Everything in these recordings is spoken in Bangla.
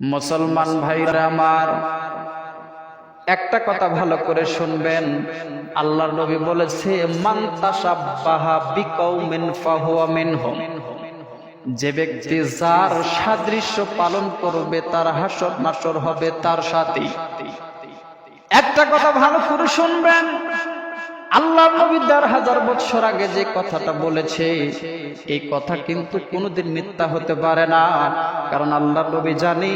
মুসলমান ভাইরা আমার, একটা কথা ভালো করে শুনবেন। আল্লাহর নবী বলেছে যে ব্যক্তি যার সাদৃশ্য পালন করবে, তার হাসর নাসর হবে, তার সাথে। একটা কথা ভালো করে শুনবেন। আল্লাহ নবী দেড় হাজার বছর আগে যে কথাটা বলেছে, এই কথা কিন্তু কোনোদিন মিথ্যা হতে পারে না। কারণ আল্লাহ নবী জানি,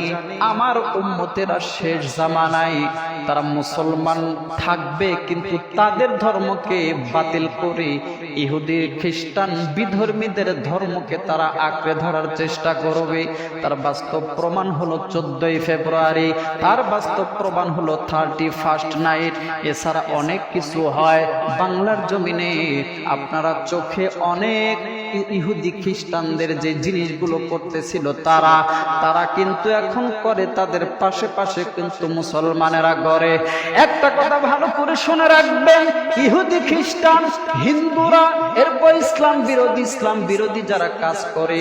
আমার উম্মতেরা শেষ জামানায় তারা মুসলমান থাকবে, কিন্তু তাদের ধর্মকে বাতিল করে ইহুদি, খ্রিস্টান, বিধর্মীদের ধর্মকে তারা আঁকড়ে ধরার চেষ্টা করবে। তার বাস্তব প্রমাণ হলো চোদ্দই ফেব্রুয়ারি, তার বাস্তব প্রমাণ হলো থার্টি ফার্স্ট নাইট এছাড়া অনেক কিছু হয়। বাংলার জমিনে আপনারা চোখে অনেক ইহুদি খ্রিস্টানদের যে জিনিসগুলো করতেছিল তারা তারা কিন্তু এখন করে তাদের পাশে পাশে কিন্তু মুসলমানেরা করে একটা কথা ভালো করে শুনে রাখবেন, ইহুদি খ্রিস্টান, হিন্দুরা, এরপর ইসলাম বিরোধী ইসলাম বিরোধী যারা কাজ করে,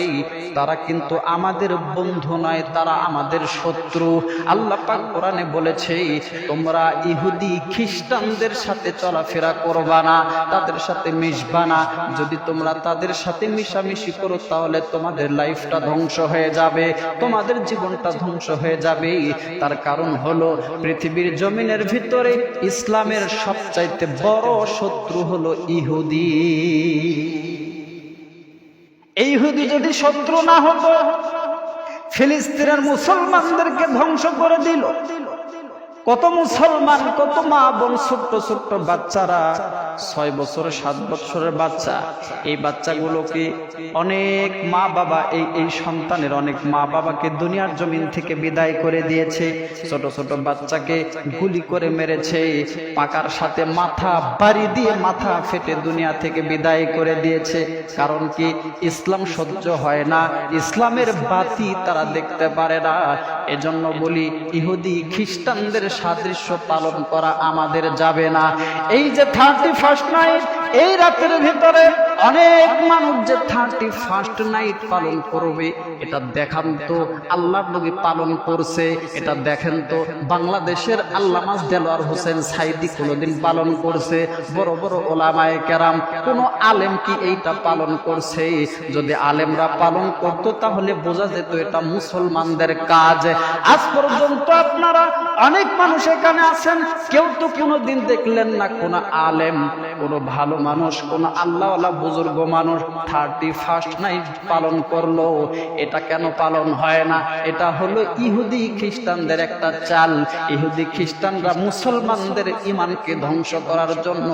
তারা কিন্তু আমাদের বন্ধু নয়, তারা আমাদের শত্রু। আল্লাহ কোরআনে বলেছে, তোমরা ইহুদি খ্রিস্টানদের সাথে চলাফেরা করবা না, তাদের সাথে মিশবা না। যদি তোমরা তাদের সাথে মিশামিশি করো তাহলে তোমাদের লাইফটা ধ্বংস হয়ে যাবে, তোমাদের জীবনটা ধ্বংস হয়ে যাবে। তার কারণ হলো পৃথিবীর জমিনের ভিতরে ইসলামের সবচাইতে বড় শত্রু হলো ইহুদি। ইহুদি যদি শত্রু না হতো, ফিলিস্তিনের মুসলমানদেরকে ধ্বংস করে দিল। কত মুসলমান, কত মা বোন, ছোট্ট ছোট্ট বাচ্চারা, ছয় বছর, সাত বছরের বাচ্চা। এই বাচ্চাগুলোকে অনেক মা বাবা, এই এই সন্তানের অনেক মা বাবাকে দুনিয়ার জমিন থেকে বিদায় করে দিয়েছে। ছোট ছোট বাচ্চাকে গুলি করে মেরেছে, পাকার সাথে মাথা বাড়ি দিয়ে মাথা ফেটে দুনিয়া থেকে বিদায় করে দিয়েছে। কারণ কি ইসলাম সহ্য হয় না, ইসলামের বাতি তারা দেখতে পারে না। এজন্য বলি, ইহুদি খ্রিস্টানদের সাদৃশ্য পালন করা আমাদের যাবে না। এই যে থার্টি ফার্স্ট নাইট এই রাতের ভিতরে অনেক মানুষ যে থার্টি ফার্স্ট নাইট পালন করবে, এটা দেখান তো আল্লাহ নবী পালন করছে, এটা দেখেন তো, বাংলাদেশের আল্লামাজ দেলোয়ার হোসেন সাইদি কোনোদিন পালন করছে, বড় বড় ওলামায়ে কেরাম, কোন আলেম কি এইটা পালন করছে? যদি আলেমরা পালন করতো তাহলে বোঝা যেত এটা মুসলমানদের কাজ। আজ পর্যন্ত আপনারা অনেক মানুষ এখানে আছেন, কেউ তো কোনোদিন দেখলেন না কোন আলেম, কোন ভালো মানুষ, কোন আল্লাহওয়ালা বুজুর্গ মানুষ থার্টি ফার্স্ট নাইট পালন করল। এটা কেন পালন হয় না? এটা হলো ইহুদি খ্রিস্টানদের একটা চাল। ইহুদি খ্রিস্টানরা মুসলমানদের ইমানকে ধ্বংস করার জন্য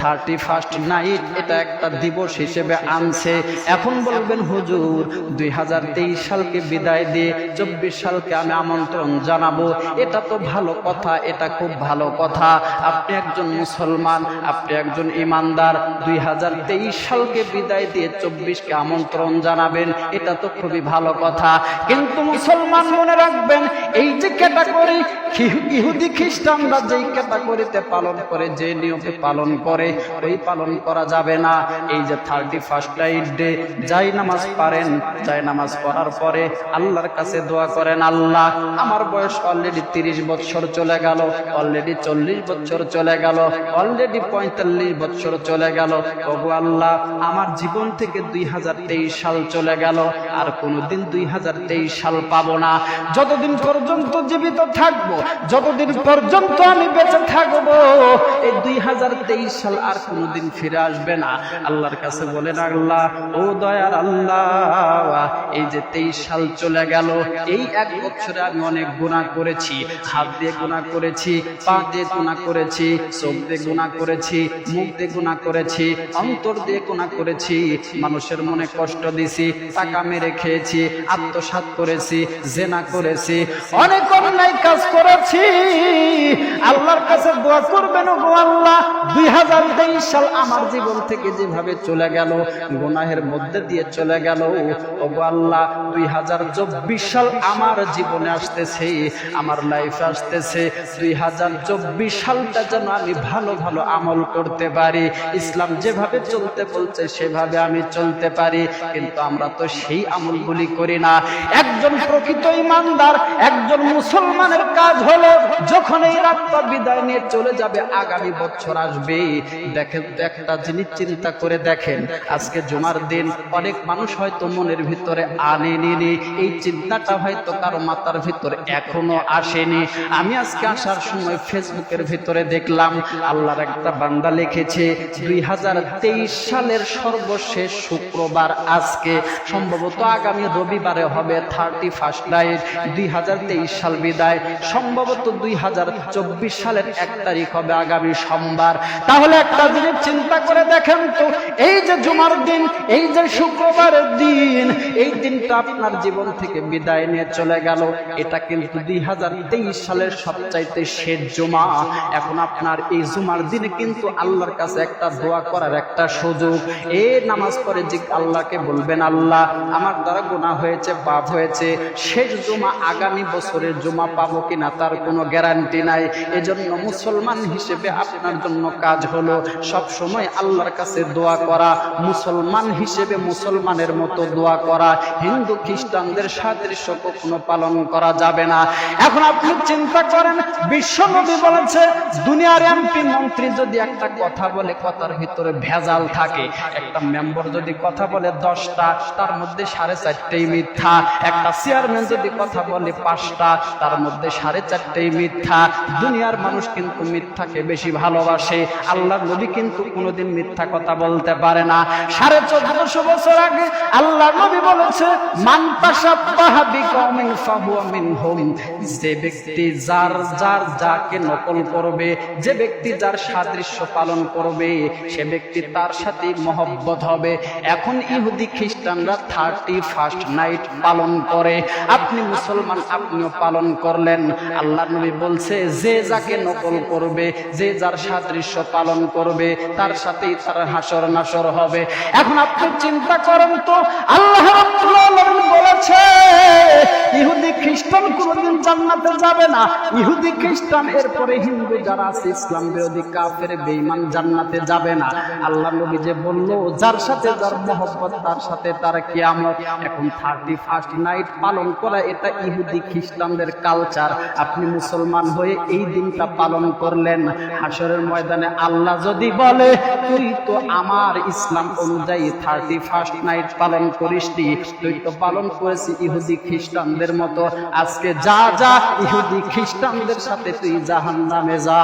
থার্টি ফার্স্ট নাইট এটা একটা দিবস হিসেবে আনছে। এখন বলবেন, হুজুর, দুই হাজার তেইশ সালকে বিদায় দিয়ে চব্বিশ সালকে আমি আমন্ত্রণ জানাব। এটা তো ভালো কথা, এটা খুব ভালো কথা। আপনি একজন মুসলমান, আপনি একজন ইমানদার দুই সালকে বিদায় দিয়ে চব্বিশকে আমন্ত্রণ জানাবেন, এটা তো খুবই ভালো কথা। কিন্তু মুসলমান মনে রাখবেন, এই যে ক্যাটাগরি ইহুদি খ্রিস্টানরা যেই ক্যাটাগরিতে পালন করে, যে নিয়মে পালন করে, ওই পালন করা যাবে না। এই যে থার্টি ফার্স্ট নাইট ডে যাই নামাজ পারেন যাই নামাজ পড়ার পরে আল্লাহর কাছে দোয়া করেন, আল্লাহ, আমার বয়স অলরেডি তিরিশ বছর চলে গেল অলরেডি চল্লিশ বছর চলে গেল অলরেডি পঁয়তাল্লিশ বছর চলে গেল। ওগো আল্লাহ আমার জীবন থেকে দুই হাজার তেইশ সাল চলে গেল। আর কোনোদিন দুই হাজার সাল পাবো না। যতদিন পর্যন্ত জীবিত থাকব, যতদিন পর্যন্ত আমি বেঁচে থাকব, এই দুই হাজার সাল আর কোনোদিন ফিরে আসবে না। আল্লাহর কাছে বলেন, আল্লাহ, ও দয়ার আল্লাহ, এই যে তেইশ সাল চলে গেল, এই এক বছরে আমি অনেক গুণা করেছি। হাত দিয়ে গুণা করেছি, পা দিয়ে গুণা করেছি, চোখ দিয়ে গুণা করেছি, মুখ দিয়ে গুণা করেছি, অন্তর দিয়ে গুণা করেছি। মানুষের মনে কষ্ট দিছি, টাকা মেরে খেয়েছি আত্মসাত করেছি, জেনা করেছি, অনেক অন্যায় কাজ করেছি। আল্লাহর কাছে দোয়া করবেন গো আল্লাহ, দুই হাজার তেইশ সাল আমার জীবন থেকে যেভাবে চলে গেল, গুনাহের মধ্যে দিয়ে চলে গেল ও গো আল্লাহ, দুই হাজার চব্বিশ সাল আমার জীবনে আসতেছে, আমার লাইফে আসতেছে। দুই হাজার চব্বিশ সালটা যেন আমি ভালো ভালো আমল করতে পারি। ইসলাম যেভাবে চলতে বলছে, সেভাবে আমি চলতে পারি। কিন্তু আমরা তো সেই আমলগুলি করি না। একজন প্রকৃত ইমানদার, একজন মুসলমানের কাজ হলো যখন এই রাতটা বিদায় নিয়ে চলে যাবে, আগামী বছর আসবে। দেখেন, একটা জিনিস চিন্তা করে দেখেন, আজকে জুমার দিন, অনেক মানুষ হয়তো মনের ভিতরে আনেনি এই চিন্তাটা হয়তো কারও মাথার ভিতরে এখনও আসেনি। আমি আজকে আসার সময় ফেসবুকের ভিতরে দেখলাম, আল্লাহর একটা বান্দা লিখেছে, দুই হাজার তেইশ সালের সর্বশেষ শুক্রবার আজকে, সম্ভবত আগামী রবিবারে হবে থার্টি ফার্স্ট নাইট দুই সাল বিদায়। সম্ভবত দুই সালের এক তারিখ হবে আগামী সোমবার। তাহলে একটা জিনিস চিন্তা করে দেখেন তো, এই যে জুমার দিন, এই যে শুক্রবারের দিন, এই দিনটা আপনার জীবন থেকে বিদায় নিয়ে চলে গেল। এটা কিন্তু দুই হাজার তেইশ সালের সবচাইতে শেষ জুমা। এখন আপনার এই জুমার দিনে কিন্তু আল্লাহর কাছে একটা দোয়া করার একটা সুযোগ। এ নামাজ পড়ে যে আল্লাহকে বলবেন, আল্লাহ, আমার দ্বারা গুণা হয়েছে, পাপ হয়েছে। শেষ জুমা আগামী বছরের জুমা পাবো কিনা তার কোনো গ্যারান্টি নাই। এজন্য মুসলমান হিসেবে আপনার জন্য কাজ হলো সব সময় আল্লাহর কাছে দোয়া করা, মুসলমান হিসেবে মুসলমানের মতো দোয়া করা। হিন্দু, খ্রিস্টানদের সাদৃশ্য কখনো পালন করা যাবে না। এখন আপনি চিন্তা করেন, বিশ্ব নবী বলেছে, দুনিয়ার এমপি মন্ত্রী যদি একটা কথা বলে, কথার ভিতরে ভেজাল থাকে। একটা মেম্বার যদি কথা বলে দশটা, তার মধ্যে সাড়ে চারটেই মিথ্যা। একটা চেয়ারম্যান যদি কথা বলে পাঁচটা, তার মধ্যে সাড়ে চারটেই মিথ্যা। দুনিয়ার মানুষ কিন্তু মিথ্যাকে বেশি ভালোবাসে। আল্লাহ নবী কিন্তু কোনোদিন মিথ্যা কথা বলতে পারে না। সাড়ে চোদ্দশো বছর আগে আল্লাহ নবী বলেছে যে ব্যক্তি যার যার যাকে নকল করবে, যে ব্যক্তি যার সাদৃশ্য পালন করবে, সে ব্যক্তি তার সাথে মহব্বত হবে। এখন ইহুদি খ্রিস্টানরা থার্টি ফার্স্ট নাইট পালন করে। আপনি মুসলমান, আপনিও পালন করলেন। আল্লাহ নবী বলছে, যে যাকে নকল করবে, যে যার সাদৃশ্য পালন করবে, তার সাথেই তার হাসর নাসর হবে। এখন আপনি চিন্তা করেন তো, আল্লাহ বলেছে, ইহুদি খ্রিস্টান কোনোদিন জান্নাতে যাবে না। ইহুদি খ্রিস্টান, এরপরে হিন্দু যারা আছে, ইসলাম বিরোধী কাফের, বেঈমান জান্নাতে যাবে না। আল্লাহ নবী যে বলল, যার সাথে যার মহব্বত, তার সাথে তার কিয়ামত এখন থার্টি ফার্স্ট নাইট পালন করা এটা ইহুদি খ্রিস্টানদের কালচার আপনি মুসলমান হয়ে এই দিনটা পালন করলেন। হাসরের ময়দানে আল্লাহ যদি বলে, তুই তো আমার ইসলাম অনুযায়ী থার্টি ফার্স্ট নাইট পালন করিস তুই তো পালন করেছি ইহুদি খ্রিস্টানদের মতো। আজকে যা যা ইহুদি খ্রিস্টানদের সাথে তুই জাহান নামে যা।